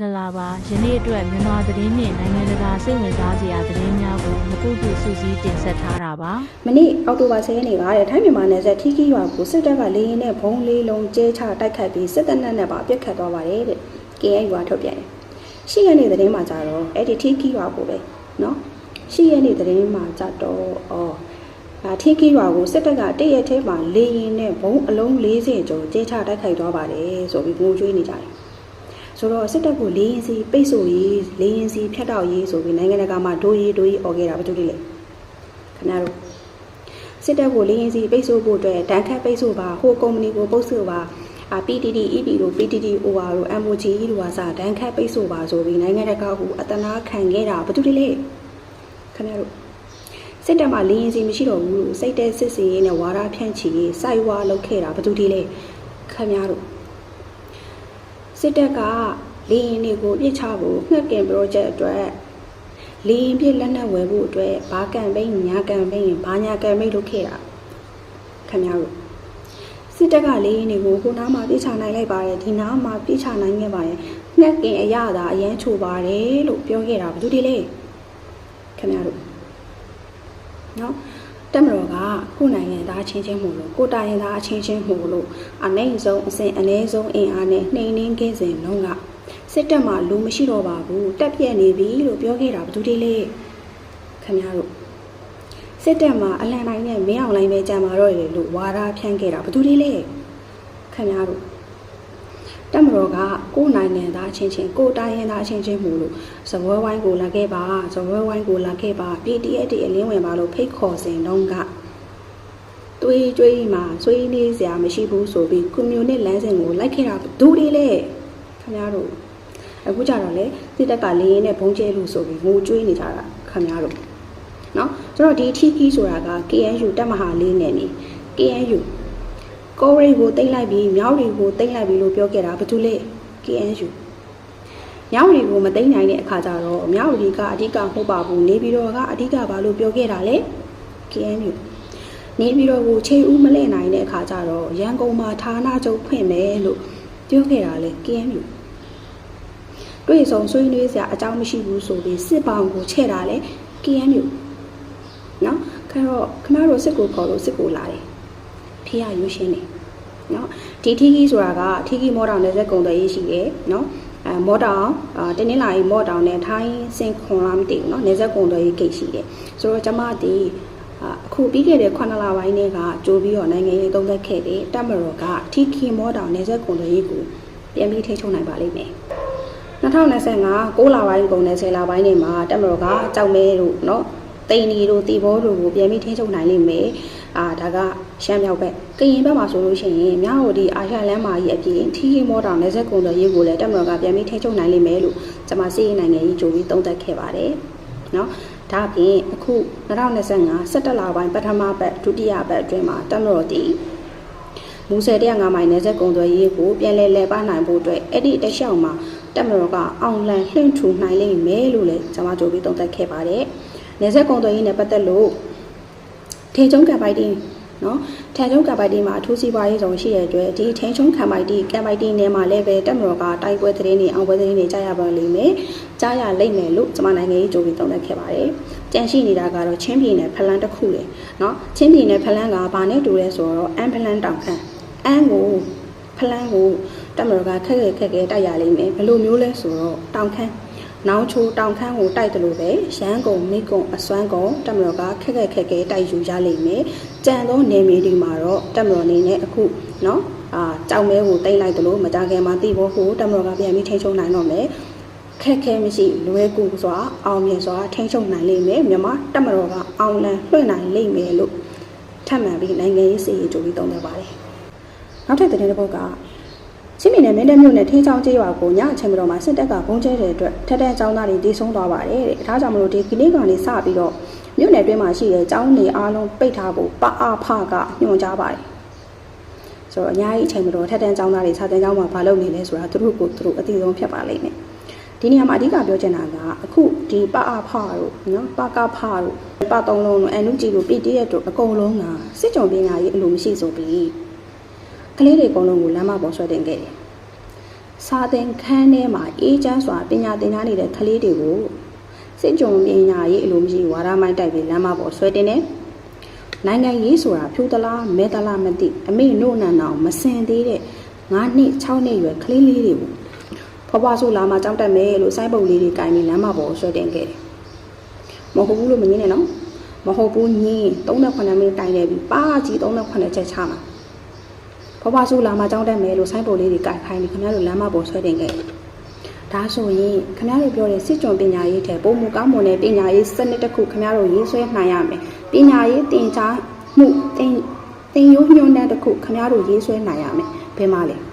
မင်္ဂလာပါယနေ့အတွက်မြန်မာသတင်းနှင့်နိုင်ငံတကာစိတ်ဝင်စားစရာသတင်းများကိုမကုတုစုစည်းတင်ဆက်ထားတာပါမနေ့အောက်တိုဘာ10ရက်နေ့ကတဲ့ထိုင်းမြန်မာနယ်စပ်ထီခီရွာကိုစစ်တပ်ကလေရင်နဲ့ဘုံလေးလုံးကျဲချတိုက်ခတ်ပြီးစစ်တပ်နက်နဲ့ပါပြစ်ခတ်သွားပါတယ်တဲ့ KN ရွာထုတ်ပြန်တယ်။ရှိရတဲ့သတင်းမှာကြတော့အဲ့ဒီထီခီရွာကိုပဲနော်ရှိရတဲ့သတင်းမှာကြတော့အော်ဒါထီခီရွာကိုစစ်တပ်ကတည့်ရက်ထဲမှာလေရင်နဲ့ဘုံအလုံး40ကျော်ကျဲချတိုက်ခိုက်သွားပါတယ်ဆိုပြီးငိုကြွေးနေကြတယ်။ ဆိုတော့စစ်တပ်ကိုလေရင်စီပိတ်ဆို့ရေးလေရင်စီဖြတ်တောက်ရေးဆိုပြီးနိုင်ငံတကာမှာဒိုးရေးဒိုးရေးអော်ခဲ့တာဘာလို့လဲခင်ဗျားတို့စစ်တပ်ကိုလင်းရင်စီပိတ်ဆို့ဖို့အတွက်တန်ခတ်ပိတ်ဆို့ပါဟိုကုမ္ပဏီကိုပုတ်ဆို့ပါအာ PTT EP တို့ PTT OR တို့ MOG တို့ဟာစတန်ခတ်ပိတ်ဆို့ပါဆိုပြီးနိုင်ငံတကာကအတနာခံခဲ့တာဘာတူတလဲခင်ဗျားတို့စစ်တပ်မှာလင်းရင်စီမရှိတော့ဘူးလို့စိတ်တဲ့စစ်စီရေးနဲ့ဝါဒဖြန့်ချီရေးစိုက်ဝါလုပ်ခဲ့တာဘာတူတလဲခင်ဗျားတို့ စစ်တပ်ကလင်းရင်တွေကိုပြစ်ချဖို့ငှက်ကင် project အတွက်လီရင်ပြည့်လက်နက်ဝယ်ဖို့အတွက်ဘာကမ်ပိန်းညာကမ်ပိန်းဘာညာကမ်ပိန်းလုပ်ခဲ့တာခင်ဗျားတို့စစ်တပ်ကလေရင်တွေကိုခုနားမှာပြစ်ချနိုင်လိုက်ပါတယ်ဒီနားမှာပြစ်ချနိုင်ခဲ့ပါတယ်ငှက်ကင်အရသာအရန်ချိုပါတယ်လို့ပြောခဲ့တာဘယ်သူတွေလဲခင်ဗျားတို့နော် တက်မတော်ကခုနိုင်ငံသားချင်းချင်းမှုလို့ကိုတိုင်သားချင်းချင်းမှုလို့အနိုင်ဆုံးအစဉ်အနည်းဆုံးအင်အားနဲ့နှိမ်နှင်းခဲ့စဉ်လုံးကစစ်တပ်မှာလူမရှိတော့ပါဘူးတက်ပြက်နေပြီလို့ပြောခဲ့တာဘယ်သူတွေလဲခင်ဗျားတို့စစ်တပ်မှာအလံတိုင်းနဲ့မင်းအောင်လိုင်းပဲကြံမာတော့တယ်လို့ဝါဒဖြန့်ခဲ့တာဘယ်သူတွေလဲခင်ဗျားတို့ တက်မတော်ကကိုယ်နိုင်ငံသားချင်းချင်းကိုယ်တိုင်းရင်းသားချင်းချင်းမှုလို့ဇပွဲဝိုင်းကိုလာခဲ့ပါဇပွဲဝိုင်းကိုလာခဲ့ပါ PDF တွေအလင်းဝင်ပါလို့ဖိတ်ခေါ်စဉ်တော့ကတွေးကြွေးမှာဆွေးနေစရာမရှိဘူးဆိုပြီးကွန်မြူနစ်လမ်းစဉ်ကိုလိုက်ခဲ့တာဘယ်သူတွေလဲခင်ဗျားတို့အခုကြတော့လေစစ်တပ်ကလေရင်နဲ့ဘုံကျဲလို့ဆိုပြီးငိုကြွေးနေကြတာခင်ဗျားတို့နော်ဆိုတော့ဒီထီကီဆိုတာက KNU တက်မဟာလေးနဲ့နေ KNU ကိုရိတ်ကိုတိတ်လိုက်ပြီးမြောက်တွေကိုတိတ်လိုက်ပြီးလို့ပြောခဲ့တာဘာတူလဲ KNU မြောက်တွေကိုမသိမ်းနိုင်တဲ့အခါကျတော့မြောက်တွေကအဓိကမဟုတ်ပါဘူးနေပြီးတော့ကအဓိကဘာလို့ပြောခဲ့တာလဲ KNU နေပြီးတော့ကိုချိန်ဦးမလဲနိုင်တဲ့အခါကျတော့ရန်ကုန်မှာဌာနချုပ်ဖွင့်မယ်လို့ပြောခဲ့တာလေ KNU တွေ့ဆုံဆွေးနွေးစရာအကြောင်းမရှိဘူးဆိုပြီးစစ်ပောင်ကိုချဲ့တာလေ KNU နော်ခင်ဗျတော့ခင်ဗျတို့စစ်ကိုခေါ်လို့စစ်ကိုလာတယ် ဖေးရရိုးရှင်းတယ်နော်ဒီထီခီဆိုတာကထီခီမောတောင်နဲ့ဇက်ကုံတော်ရေးရှိတယ်နော်အဲမောတောင်တနင်္လာရီမောတောင်နဲ့ထိုင်းစင်ခွန်လားမသိဘူးနော်နေဆက်ကုံတော်ရေးဂိတ်ရှိတယ်ဆိုတော့ကျမဒီအခုပြီးခဲ့တဲ့9လပိုင်းတည်းကကြိုးပြီးတော့နိုင်ငံရေးသုံးသပ်ခဲ့တယ်တမရော်ကထီခီမောတောင်နေဆက်ကုံတော်ရေးကိုပြန်ပြီးထိထုတ်နိုင်ပါလိမ့်မယ်2025 9လပိုင်းကုန်နဲ့10လပိုင်းတွေမှာတမရော်ကကြောက်မဲတို့နော် တိန်နီတို့တီဘောတို့ကိုပြန်ပြီးထိချုပ်နိုင်လိမ့်မယ်။အာဒါကရှမ်းမြောက်ဘက်ကရင်ဘက်မှာဆိုလို့ရှိရင်မြောက်ဟိုဒီအာရှလမ်းမကြီးအပြင်ထီဟီမောတောင်နယ်ဆက်ကုံတော်ရေးကိုလည်းတက်မတော်ကပြန်ပြီးထိချုပ်နိုင်လိမ့်မယ်လို့ကျွန်မစီးရင်နိုင်ငံကြီးဂျိုပြီးသုံးသပ်ခဲ့ပါတယ်။နော်ဒါဖြင့်အခု2025 17လပိုင်းပထမပတ်ဒုတိယပတ်အတွင်းမှာတက်မတော်တီမူဆယ်105မိုင်နယ်ဆက်ကုံသွဲရေးကိုပြန်လည်လည်ပနိုင်ဖို့အတွက်အဲ့ဒီတလျှောက်မှာတက်မတော်ကအောင်လန်လှင့်ထူနိုင်လိမ့်မယ်လို့လည်းကျွန်မကြိုပြီးသုံးသပ်ခဲ့ပါတယ်။ နယ်စပ်ကုံသွယ်ရေးနဲ့ပတ်သက်လို့ထေချုံကပိုက်တီနော်ထန်ချုံကပိုက်တီမှာအထူးစီးပွားရေးဆောင်ရှိတဲ့အတွက်ဒီထန်ချုံခံပိုက်တီကံပိုက်တီနယ်မှာလည်းပဲတက်မတော်ကတိုက်ပွဲသတင်းတွေအောင်ပွဲသတင်းတွေကြားရပါလိမ့်မယ်ကြားရလိမ့်မယ်လို့ကျွန်မနိုင်ငံရေးကြိုပြီးသုံးသပ်ခဲ့ပါတယ်ကြန့်ရှိနေတာကတော့ချင်းပြည်နယ်ဖလန်းတစ်ခုလေနော်ချင်းပြည်နယ်ဖလန်းကဘာနဲ့တူလဲဆိုတော့အန်ဖလန်းတောင်ခန့်အန်ကိုဖလန်းကိုတက်မတော်ကခက်ခက်ခက်ခဲတိုက်ရလိမ့်မယ်ဘယ်လိုမျိုးလဲဆိုတော့တောင်ခန့် နောင်ချိုတောင်ခန်းကိုတိုက်တယ်လို့ပဲရန်ကုန်မိကုံအစွမ်းကုံတမတော်ကခက်ခက်ခက်ခဲတိုက်ယူရလိမ့်မယ်ကြံသောနေမြေဒီမှာတော့တမတော်နေနဲ့အခုနော်အာကြောင်မဲကိုတိတ်လိုက်တယ်လို့မကြခင်မှာသိဖို့ဟိုတမတော်ကပြန်ပြီးထိချုံနိုင်တော့မယ်ခက်ခဲမရှိလွယ်ကူစွာအောင်မြင်စွာထိန်းချုပ်နိုင်လိမ့်မယ်မြမတက်မတော်ကအောင်လံလွှင့်နိုင်လိမ့်မယ်လို့ထပ်မံပြီးနိုင်ငံရေးစီရင်ကြိုးပြီးသုံးသပ်ပါတယ်။နောက်ထပ်သတင်းတစ်ပုဒ်က ချင်းမီနယ်မင်းတပ်မြို့နယ်ထေးချောင်းကျေးရွာကိုညအချိန်မတော်မှာစစ်တပ်ကဘုံကျဲတဲ့အတွက်ထက်တဲ့ကျောင်းသားတွေဒေဆုံးသွားပါတယ်တဲ့။ဒါကြောင့်မလို့ဒီကနေ့ကနေစပြီးတော့မြို့နယ်တွင်းမှာရှိတဲ့ကျောင်းတွေအားလုံးပိတ်ထားဖို့ပအဖကညွှန်ကြားပါတယ်။ဆိုတော့အများကြီးအချိန်မတော်ထက်တဲ့ကျောင်းသားတွေစာသင်ကျောင်းမှာမလုပ်နေလဲဆိုတာသူတို့ကိုသူတို့အသိဆုံးဖြစ်ပါလိမ့်မယ်။ဒီနေရာမှာအဓိကပြောချင်တာကအခုဒီပအဖတို့နော်ပကဖတို့ပသုံးလုံးတို့အန်နုကြည်တို့ပြည်တည်တဲ့တို့အကုန်လုံးကစစ်ကြုံပညာရေးအလိုမရှိဆိုပြီး ကလေးတွေအကုန်လုံးကိုလမ်းမပေါ်ဆွဲတင်ခဲ့တယ်။စာသင်ခန်းထဲမှာအေးချမ်းစွာပညာသင်ကြားနေတဲ့ကလေးတွေကိုစစ်ကြုံပညာရေးအလိုမရှိဝါဒမိုင်းတိုက်ပြီးလမ်းမပေါ်ဆွဲတင်တယ်။နိုင်ငံရေးဆိုတာဖြူသလားမဲသလားမသိအမေနို့နန်အောင်မစင်သေးတဲ့9နှစ်6နှစ်ရွယ်ကလေးလေးတွေကိုဖွားဖွားဆိုလာမှကြောက်တတ်မယ်လို့စိုင်းပုတ်လေးတွေကင်ပြီးလမ်းမပေါ်ဆွဲတင်ခဲ့တယ်။မဟုတ်ဘူးလို့မငင်းနဲ့နော်။မဟုတ်ဘူးညင်း38မိနစ်တိုင်နေပြီပါကြီး38ချက်ချမှာ။ ဖွားဖွားဆိုလာမှကြောက်တတ်မယ်လို့စိုင်းပုတ်လေးတွေကင်ခိုင်းပြီးခင်ဗျားတို့လမ်းမပေါ်ဆွဲတင်ခဲ့တယ်။ဒါဆိုရင်ခင်ဗျားတို့ပြောတဲ့စစ်ကြုံပညာရေးထဲပုံမူကောင်းမွန်တဲ့ပညာရေးစနစ်တစ်ခုခင်ဗျားတို့ရေးဆွဲနိုင်ရမယ်။ပညာရေးသင်ကြားမှုသင်သင်ရိုးညွှန်းတန်းတစ်ခုခင်ဗျားတို့ရေးဆွဲနိုင်ရမယ်။ဘယ်မှာလဲ။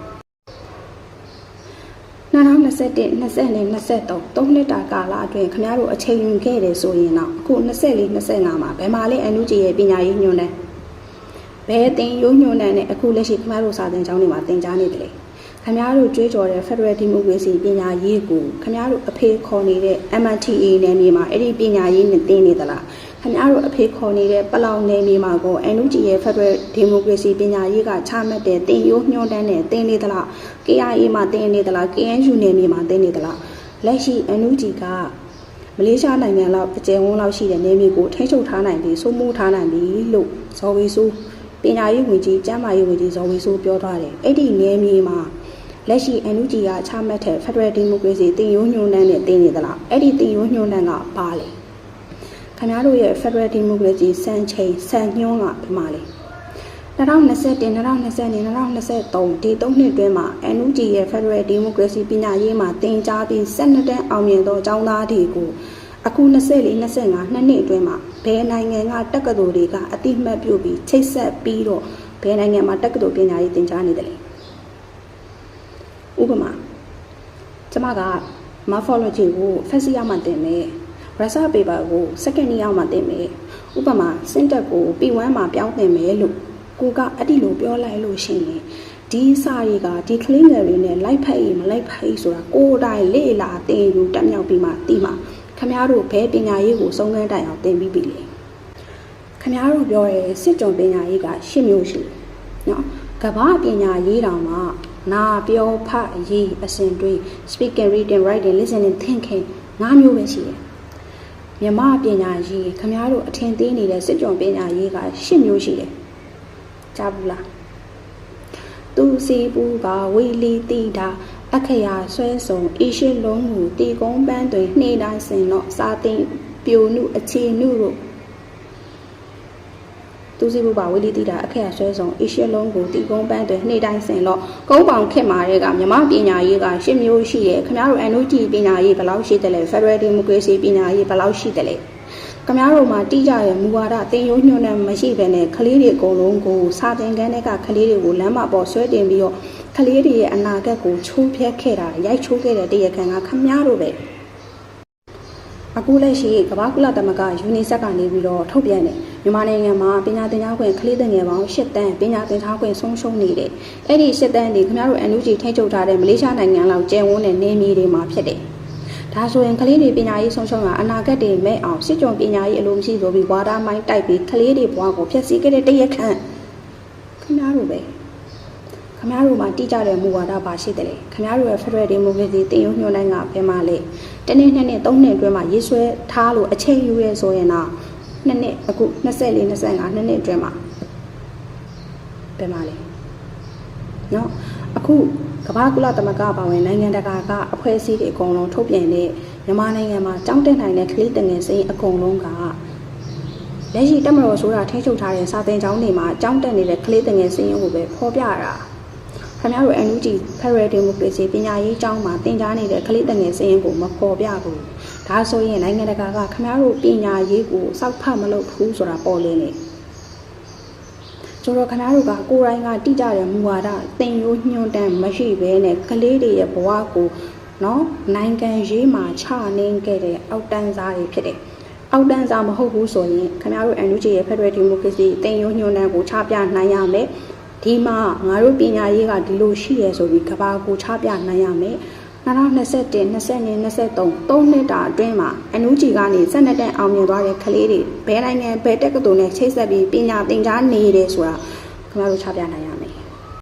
2021 20နဲ့23သုံးနှစ်တာကာလအတွင်းခင်ဗျားတို့အချိန်ယူခဲ့တယ်ဆိုရင်တော့အခု24 25မှာဘယ်မှာလဲအန်ယူဂျီရဲ့ပညာရေးညွှန်းတန်း ဘယ်သင်ရိုးညွှန်းတန်းနဲ့အခုလက်ရှိခင်ဗျားတို့စာသင်ကျောင်းတွေမှာသင်ကြားနေတယ်လေ။ခင်ဗျားတို့ကြွေးကြော်တဲ့ Federal Democracy ပညာရေးကိုခင်ဗျားတို့အဖေခေါ်နေတဲ့ MNTA နယ်မြေမှာအဲ့ဒီပညာရေးနဲ့သင်နေသလားခင်ဗျားတို့အဖေခေါ်နေတဲ့ပလောင်နယ်မြေမှာကို NUG ရဲ့ Federal Democracy ပညာရေးကချမှတ်တဲ့သင်ရိုးညွှန်းတန်းနဲ့သင်နေသလား KIA မှာသင်နေသလား KNU နယ်မြေမှာသင်နေသလားလက်ရှိ NUG ကမလေးရှားနိုင်ငံလောက်အကျယ်ဝန်းလောက်ရှိတဲ့နယ်မြေကိုထိန်းချုပ်ထားနိုင်ပြီးစိုးမိုးထားနိုင်ပြီလို့ဇော်ဝီဆိုး ပညာရေးဝန်ကြီးကျန်းမာရေးဝန်ကြီးဇော်ဝီဆိုးပြောထားတယ်အဲ့ဒီနယ်မြေမှာလက်ရှိ NUG ကချမှတ်တဲ့ Federal Democracy တင်ရိုးညွှန်းတန်းနဲ့တင်နေသလားအဲ့ဒီတင်ရိုးညွှန်းတန်းကပါလေခင်ဗျားတို့ရဲ့ Federal Democracy စံချိန်စံညွှန်းကဘယ်မှာလဲ2021 2022 2023ဒီ3နှစ်အတွင်းမှာ NUG ရဲ့ Federal Democracy ပညာရေးမှာတင် जा ပြီး12တန်းအောင်မြင်သောကျောင်းသားတွေကို အခု24 25နှစ်နှစ်အတွင်းမှာဘယ်နိုင်ငံကတက္ကသိုလ်တွေကအတိမတ်ပြုပြီးချိတ်ဆက်ပြီးတော့ဘယ်နိုင်ငံမှာတက္ကသိုလ်ပညာရေးသင်ကြားနေတယ်လဲဥပမာကျမက morphology ကို first year မှာသင်မယ် research paper ကို second year မှာသင်မယ်ဥပမာ syntax ကို P1 မှာပြောင်းသင်မယ်လို့ကိုကအတိလိုပြောလိုက်လို့ရှိရင်ဒီစာတွေကဒီကလေးငယ်တွေနဲ့လိုက်ဖက်ရင်မလိုက်ဖက်ရင်ဆိုတာကိုယ်တိုင်လေ့လာသင်ယူတက်မြောက်ပြီးမှသိမှာခ မည်းတော်ဘယ်ပညာရေးကိုစုံစမ်းတိုင်အောင်သင်ပြီးပြီလေခမည်းတော်ပြောရဲစစ်ကြုံပညာရေးက၈မျိုးရှိတယ်နော်ကမ္ဘာပညာရေးတောင်မှနာပြောဖတ်ရေးအစဉ်တွေး speaking reading writing listening thinking ၅မျိုးပဲရှိတယ်မြမပညာရေးခမည်းတော်အထင်သေးနေတဲ့စစ်ကြုံပညာရေးက၈မျိုးရှိတယ်ကြားဘူးလားသူစီပူကဝီလီတီတာ အခရာဆွဲဆုံအရှိလုံးကိုတီကုန်းပန်းတွင်နှိမ့်တိုင်းစင်တော့စာတင်ပြိုနုအခြေနုတို့သူစီပူပါဝီလီတီတာအခရာဆွဲဆုံအရှိလုံးကိုတီကုန်းပန်းတွင်နှိမ့်တိုင်းစင်တော့ကုန်းပေါင်ခက်မာတဲ့ကမြမပညာရေးကရှစ်မျိုးရှိတယ်ခင်ဗျားတို့ NUG ပညာရေးဘယ်လောက်ရှိတယ်လဲ Federal Democracy ပညာရေးဘယ်လောက်ရှိတယ်လဲခမားတို့မှာတိကျရဲ့မူဝါဒတင်ရိုးညွှန်းနဲ့မရှိဘဲနဲ့ကလေးတွေအကုန်လုံးကိုစာသင်ခန်းထဲကကလေးတွေကိုလမ်းမပေါ်ဆွဲတင်ပြီးတော့ ကလေးတွေရဲ့အနာဂတ်ကိုချိုးဖျက်ခဲ့တာရိုက်ချိုးခဲ့တဲ့တရားခံကခမားတို့ပဲအခုလက်ရှိကမ္ဘာကုလသမဂ္ဂယူနီဆက်ကနေပြီးတော့ထုတ်ပြန်တယ်မြန်မာနိုင်ငံမှာပညာသင်ကြားခွင့်ကလေးသင်ငယ်ပေါင်း၈တန်းပညာသင်ကြားခွင့်ဆုံးရှုံးနေတယ်အဲ့ဒီ၈တန်းဒီခင်ဗျားတို့ NUG ထိန်းချုပ်ထားတဲ့မလေးရှားနိုင်ငံလောက်ကျယ်ဝန်းတဲ့နေမြေတွေမှာဖြစ်တယ်ဒါဆိုရင်ကလေးတွေပညာရေးဆုံးရှုံးတာအနာဂတ်တွေမဲ့အောင်စစ်ကြုံပညာရေးအလိုမရှိဆိုပြီးဝါဒမိုင်းတိုက်ပြီးကလေးတွေဘဝကိုဖျက်ဆီးခဲ့တဲ့တရက်ခန့်ခင်ဗျားတို့ပဲ ခင်ဗျားတို့မှာတိကျတဲ့မူဝါဒပါရှိတယ်လေခင်ဗျားတို့ရဲ့ Federal Democracy တင်ရုံညွှန်တိုင်းကဘယ်မှာလဲတနေ့နှစ်နှစ်သုံးနှစ်အတွင်းမှာရေးဆွဲထားလို့အချိန်ယူရဲဆိုရင်တော့နှစ်နှစ်အခု24 25နှစ်နှစ်အတွင်းမှာဘယ်မှာလဲနော်အခုကမ္ဘာကုလသမဂ္ဂပါဝင်နိုင်ငံတကာကအဖွဲ့အစည်းတွေအကုန်လုံးထုတ်ပြန်တဲ့မြန်မာနိုင်ငံမှာကြောင်းတက်နိုင်တဲ့ကလေးတငယ်စိမ်းအကုန်လုံးကလက်ရှိတက်မတော်ဆိုတာထိချုပ်ထားတဲ့စာသင်ကျောင်းတွေမှာကြောင်းတက်နေတဲ့ကလေးတငယ်စိမ်းရုံကိုပဲဖော်ပြတာ ခင်ဗျားတို့ NUG Federal Democracy ပညာရေးကျောင်းမှာသင်ကြားနေတဲ့ကလေးတငယ်စိမ်းရုံကိုမဖော်ပြဘူးဒါဆိုရင်နိုင်ငံတကာကခင်ဗျားတို့ပညာရေးကိုစောက်ဖတ်မလုပ်ဘူးဆိုတာပေါ်လင်းနေကျွန်တော်ခနာတို့ကကိုယ်တိုင်ကတိကျတဲ့မူဝါဒတင်ရိုးညွှန်းတမ်းမရှိဘဲနဲ့ကလေးတွေရဲ့ဘဝကိုနော်နိုင်ငံရေးမှာချနှင်းခဲ့တဲ့အောက်တန်းစားတွေဖြစ်တယ်။အောက်တန်းစားမဟုတ်ဘူးဆိုရင်ခင်ဗျားတို့ NUG ရဲ့ Federal Democracy တင်ရိုးညွှန်းတမ်းကိုချပြနိုင်ရမယ်။ ဒီမှာငါတို့ပညာရေးကဒီလိုရှိရဆိုပြီးကဘာကိုချပြနိုင်ရမယ်။2021 22 23 3နှစ်တာအတွင်းမှာအန်ယူဂျီကနေ12တန်းအောင်မြင်သွားတဲ့ကလေးတွေဘယ်နိုင်ငံဘယ်တက္ကသိုလ်နဲ့ချိတ်ဆက်ပြီးပညာသင်ကြားနေတယ်ဆိုတာခင်ဗျားတို့ချပြနိုင်